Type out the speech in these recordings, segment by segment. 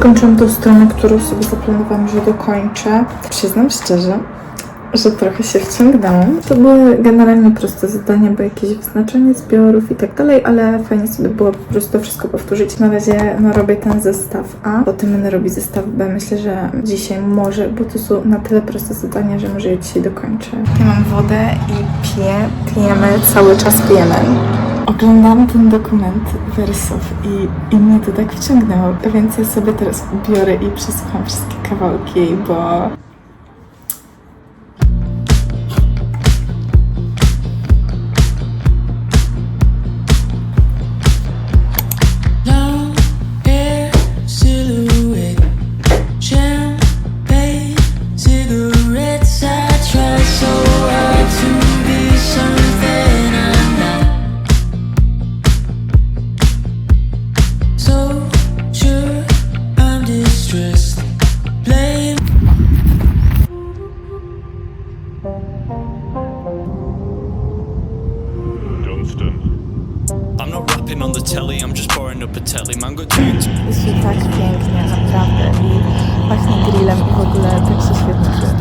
Dokończyłam tą stronę, którą sobie zaplanowałam, że dokończę. Przyznam szczerze, że trochę się wciągnęłam. To były generalnie proste zadania, bo jakieś wyznaczenie zbiorów i tak dalej, ale fajnie sobie było po prostu wszystko powtórzyć. Na razie no, robię ten zestaw A, potem będę robić zestaw B. Myślę, że dzisiaj może, bo to są na tyle proste zadania, że może je dzisiaj dokończę. Ja mam wodę i piję, pijemy, cały czas pijemy. Oglądam ten dokument wersów i, i mnie to tak wciągnęło, więc ja sobie teraz biorę i przesłucham wszystkie kawałki, bo just pouring up a telly. Man got tunes. jest mi tak pięknie, naprawdę. I pachnie grillem i w ogóle tak się świetnie czuje.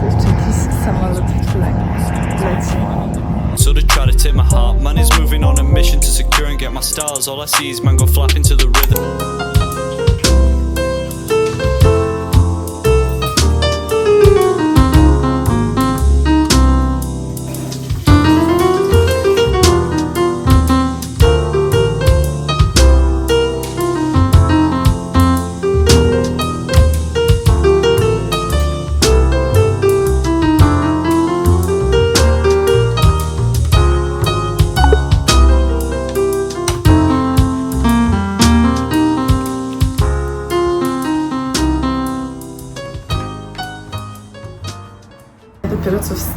To jeszcze jakiś samolot w tle leci. So they try to take my heart. Man is moving on a mission to secure and get my stars. All I see is man go flapping to the rhythm.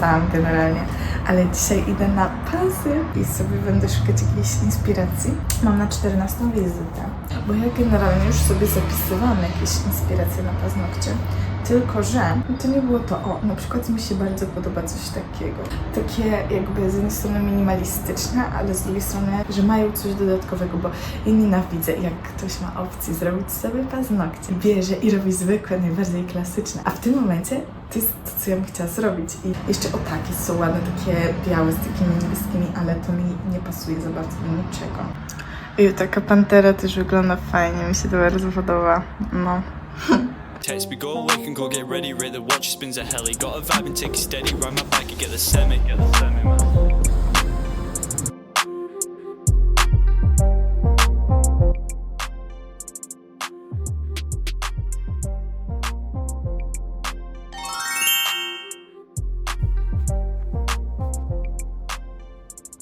Wstałam generalnie, ale dzisiaj idę na pasy i sobie będę szukać jakiejś inspiracji. Mam na 14 wizytę, bo ja generalnie już sobie zapisywałam jakieś inspiracje na paznokcie. Tylko, że to nie było to, o, na przykład mi się bardzo podoba coś takiego. Takie jakby z jednej strony minimalistyczne, ale z drugiej strony, że mają coś dodatkowego, bo ja nienawidzę, jak ktoś ma opcję zrobić sobie paznokcie, bierze i robi zwykłe, najbardziej klasyczne. A w tym momencie to jest to, co ja bym chciała zrobić. I jeszcze o takie są ładne, takie białe z takimi niebieskimi, ale to mi nie pasuje za bardzo do niczego. I taka pantera też wygląda fajnie, mi się to bardzo podoba. No. Text me, go awake and go get ready. Rate the watch, spins a heli. Got a vibe and take it steady. Ride my bike and get the semi. Get the semi, man.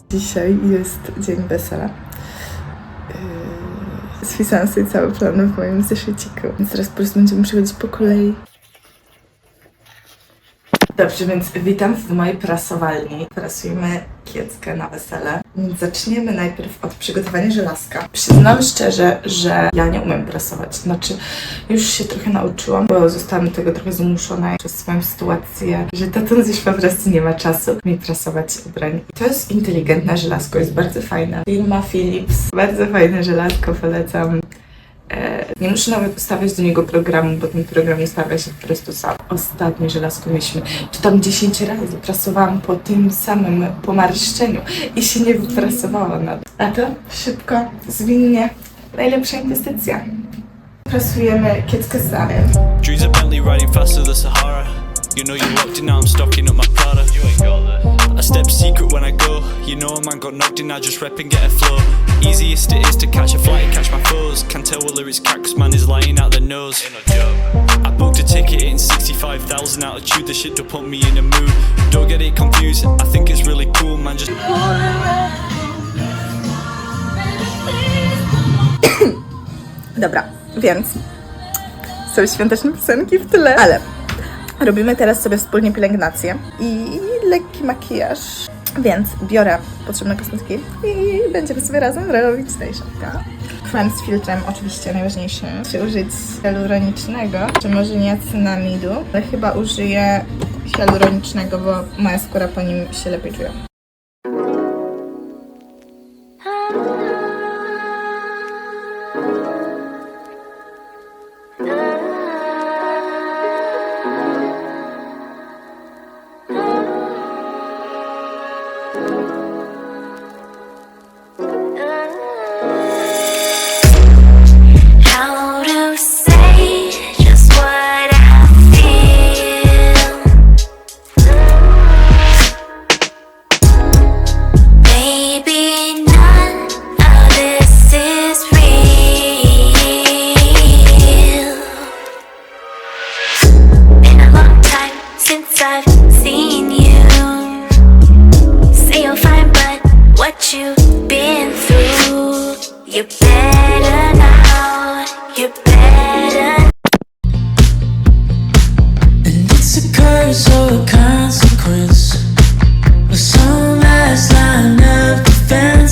Dzisiaj jest dzień wesela. Spisałam sobie cały plan w moim zeszyciku, więc teraz po prostu będziemy przechodzić po kolei. Dobrze, więc witam w mojej prasowalni. Prasujemy kieckę na wesele. Zaczniemy najpierw od przygotowania żelazka. Przyznam szczerze, że ja nie umiem prasować. Znaczy, już się trochę nauczyłam, bo zostałam do tego trochę zmuszona przez swoją sytuację, że tatuś już po prostu nie ma czasu mi prasować ubrań. To jest inteligentne żelazko, jest bardzo fajne. Firma Philips, bardzo fajne żelazko, polecam. E, nie muszę nawet ustawiać do niego programu, bo ten program ustawia się po prostu sam. Ostatnie żelazko mieliśmy, czy tam 10 razy prasowałam po tym samym pomarszczeniu i się nie wyprasowała nad. A to szybko, zwinnie, najlepsza inwestycja. Prasujemy kieckę z samym. Dreams a Bentley riding fast to the Sahara. You know you're locked in, now I'm stocking up my Prada. You ain't got this. I step secret when I go. You know a man got knocked in, I just rep and get a flow. Easiest it is to catch a flight, catch my foes. 'Cause man is lying out their nose. I booked a ticket in 65,000 altitude. The shit to put me in a mood. Don't get it confused, I think it's really cool, man. Just Dobra, więc są świąteczne piosenki w tyle, ale robimy teraz sobie wspólnie pielęgnację i lekki makijaż. Więc biorę potrzebne kosmetyki i będziemy sobie razem robić najszybka. Krem z filtrem oczywiście najważniejszy. Muszę użyć hialuronicznego, czy może nie cynamidu, ale chyba użyję hialuronicznego, bo moja skóra po nim się lepiej czuje. better now. You better. And it's a curse or a consequence. of some last line of defense.